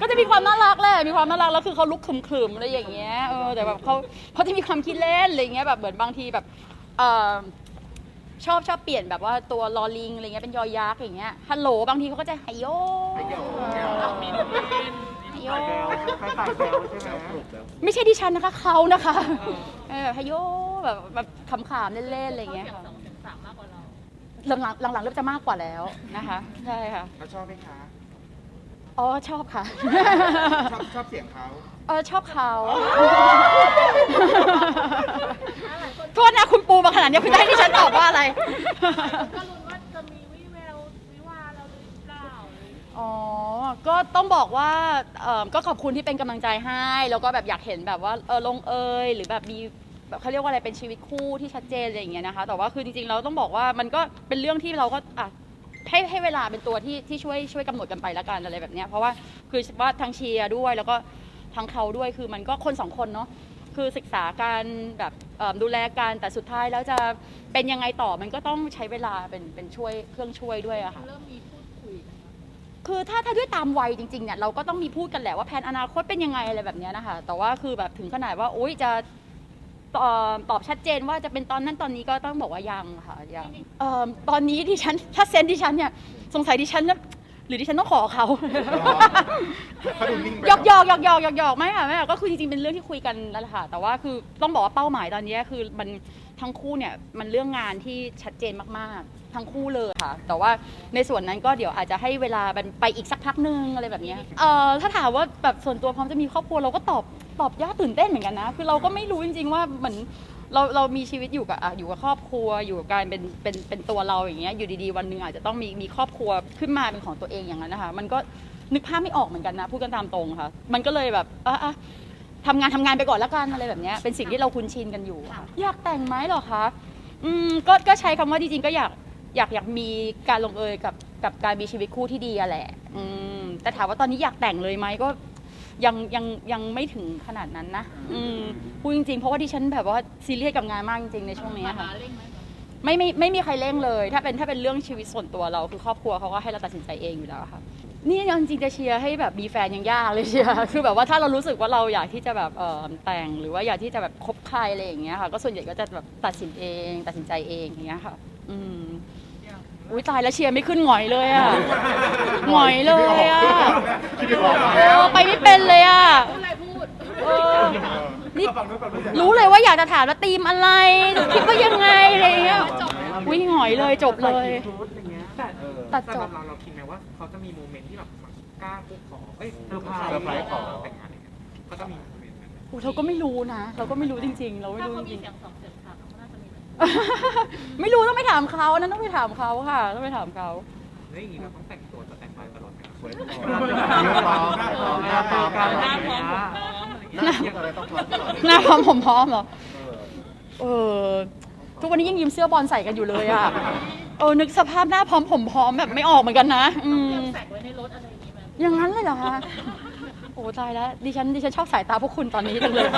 ก็จะมีความน่ารักแหละมีความน่ารักแล้วคือเขาลุกขรึมๆอะไรอย่างเงี้ยเออแต่แบบเขาเขาจะมีความคิดเล่นอะไรเงี้ยแบบเหมือนบางทีแบบเออชอบชอบเปลี่ยนแบบว่าตัวลอลิงอะไรเงี้ยเป็นยอยักษ์อย่างเงี้ยฮัลโหลบางทีเขาก็จะไฮโยไฮโยมีไฮโยใครใส่แซวใช่ไหมไม่ใช่ดิฉันนะคะเขานะคะเออแบบไฮโยแบบแบบขำๆเล่นๆอะไรเงี้ยค่ะหลังๆหลังๆเริ่มจะมากกว่าแล้วนะคะใช่ค่ะเขาชอบไหมคะ อ๋อชอบค่ะ ชอบชอบเสียงเขาเออชอบเขา โทษนะคุณปูมาขนาดนี้คุณจะให้ดิฉันตอบว่าอะไร ก็ลุ้นว่าจะมีวิแวววิวาเราหรือเปล่าอ๋อ ก็ต้องบอกว่าเอ่อก็ขอบคุณที่เป็นกำลังใจให้ แล้วก็แบบอยากเห็นแบบว่าเออลงเอยหรือแบบมีแบบเขาเรียกว่าอะไรเป็นชีวิตคู่ที่ชัดเจนอะไรอย่างเงี้ยนะคะ แต่ว่าคือจริงๆเราต้องบอกว่ามันก็เป็นเรื่องที่เราก็อะ ให้ให้เวลาเป็นตัวที่ที่ช่วยช่วยกำหนดกันไปแล้วกันอะไรแบบเนี้ยเพราะว่าคือว่าทางเชียร์ด้วยแล้วก็ทางเขาด้วยคือมันก็คนสองคนเนาะคือศึกษาการแบบเอิ่มดูแลกันแต่สุดท้ายแล้วจะเป็นยังไงต่อมันก็ต้องใช้เวลาเป็นเป็นช่วยเครื่องช่วยด้วยอะค่ะ เริ่มมีพูดคุยกันไหมคือถ้าถ้าด้วยตามวัยจริงๆเนี่ยเราก็ต้องมีพูดกันแหละว่าแผนอนาคตเป็นยังไงอะไรแบบเนี้ยนะคะแต่ว่าคือแบบถึงขนาดว่าโอ๊ยจะ ตอบตอบชัดเจนว่าจะเป็นตอนนั้นตอนนี้ก็ต้องบอกว่ายังค่ะยังเอิ่มตอนนี้ดิฉันถ้าเซนส์ดิฉันเนี่ยสงสัยดิฉันน่ะหรือดิฉันต้องขอเขาเขาดูนิ่งไปหยอกหยอกหยอกหยอกหยอกหยอกไม่ค่ะไม่ค่ะก็คือจริงๆเป็นเรื่องที่คุยกันนั่นแหละค่ะ แต่ว่าคือต้องบอกว่าเป้าหมายตอนนี้คือมันทั้งคู่เนี่ยมันเรื่องงานที่ชัดเจนมากๆ ทั้งคู่เลยค่ะ แต่ว่าในส่วนนั้นก็เดี๋ยวอาจจะให้เวลามันไปอีกสักพักนึงอะไรแบบเนี้ยเอ่อถ้าถามว่าแบบส่วนตัวพร้อมจะมีครอบครัวเราก็ตอบ ตอบยากตื่นเต้นเหมือนกันนะ คือเราก็ไม่รู้จริง ๆ ว่าเหมือนเราเรามีชีวิตอยู่กับอะอยู่กับครอบครัวอยู่กับการเป็นเป็นเป็นตัวเราอย่างเงี้ยอยู่ดีๆวันหนึ่งอาจจะต้องมีมีครอบครัวขึ้นมาเป็นของตัวเองอย่างนั้นนะคะ มันก็นึกภาพไม่ออกเหมือนกันนะพูดกันตามตรงค่ะ มันก็เลยแบบอะอะทำงานทำงานไปก่อนละกันอะไรแบบเนี้ยเป็นสิ่งที่เราคุ้นชินกันอยู่ค่ะอยากแต่งไหมเหรอคะอืมก็ก็ใช้คำว่าจริงๆก็อยากอยากอยากมีการลงเอยกับกับการมีชีวิตคู่ที่ดีอะแหละ อืมแต่ถามว่าตอนนี้อยากแต่งเลยไหมก็ ยังยังยังไม่ถึงขนาดนั้นนะ อืมพูดจริงๆ เพราะว่าดิฉันแบบว่าซีเรียสกับงานมากจริงๆในช่วงนี้ค่ะหาเร่งไหมไม่ไม่ไม่มีใครเร่งเลย ถ้าเป็นถ้าเป็นเรื่องชีวิตส่วนตัวเราคือครอบครัวเขาก็ให้เราตัดสินใจเองอยู่แล้วค่ะนี่เอาจริงๆจะเชียร์ให้แบบมีแฟนยังยากเลยเชียร์คือแบบว่าถ้าเรารู้สึกว่าเราอยากที่จะแบบเออแต่งหรือว่าอยากที่จะแบบคบใครอะไรอย่างเงี้ยค่ะ ก็ส่วนใหญ่ก็จะแบบตัดสินเอง ตัดสินใจเองอย่างเงี้ยค่ะ อืมอุ้ยตายแล้วเชียร์ไม่ขึ้นหงอยเลยอะหงอยเลยอะคิดไม่ออก เออไปไม่เป็นเลยอะ พูดอะไรพูด เออ นี่รู้เลยว่าอยากจะถามว่าธีมอะไรหรือคิดว่ายังไงอะไรอย่างเงี้ยอุ้ยหงอยเลยจบเลย ชุดอย่างเงี้ยแต่ตัดจบสำหรับเราเราคิดไหมว่าเขาจะมีโมเมนต์ที่แบบกล้าคุกขอเอ้ยเซอร์ไพรเซอร์ไพรส์ขอ แต่งงานอย่างเงี้ยเขาจะมีโมเมนต์นั้นไหมอุ๊ยเราก็ไม่รู้นะ เราก็ไม่รู้จริง ๆ เราไม่ถ้ารู้เขาจมีริงเสียงสองเสียงสามเขาน่าจะมีแบบๆ ไม่รู้ต้องไปถามเขาอันนั้นต้องไปถามเขาค่ะ ต้องไปถามเขาแล้วอย่างงี้เราต้องแต่งตัวจะแต่งไปตลอดกันสวยพร้อมหน้าพร้อมหน้าพร้อม หน้าพร้อม หน้าพร้อม อะไรต้องพร้อมตลอดหน้าพร้อมผมพร้อมเหรอเออเออ ทุกวันนี้ยังยืมเสื้อบอลใส่กันอยู่เลยอะ เออ นึกสภาพหน้าพร้อมผมพร้อมแบบไม่ออกเหมือนกันนะ อืมแฝกไว้ในรถอะไรอย่างงี้ไหมอย่างนั้นเลยเหรอคะ โอ้ตายแล้ว ดิฉันดิฉันชอบสายตาพวกคุณตอนนี้จังเลย